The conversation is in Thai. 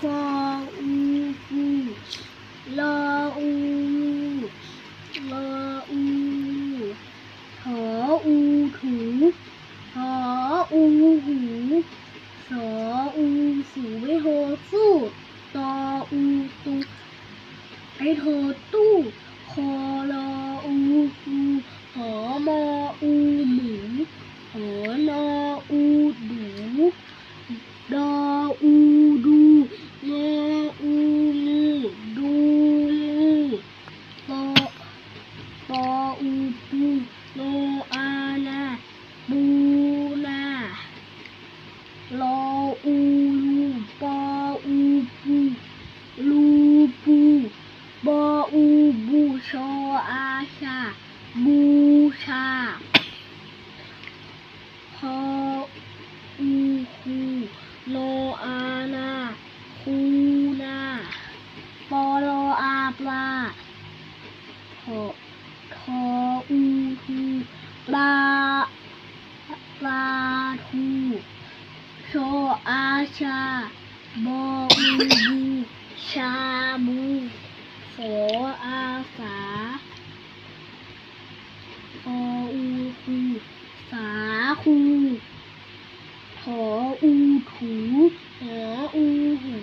fa u u la u la u thở u thủ thở u hủ sở u sủ với hồ su to u tu ấy hồ tu hồ la u tu hở mo u mũ hở lo u đủ đo u บูชอาชา บูชาพออูคูโนอานาคูนาปอโลอาปลาทอทออูทูปลาปลาทูโชอาชาบออูบูชาบู อาสาออูคูสาคูขออูถูเอออูหู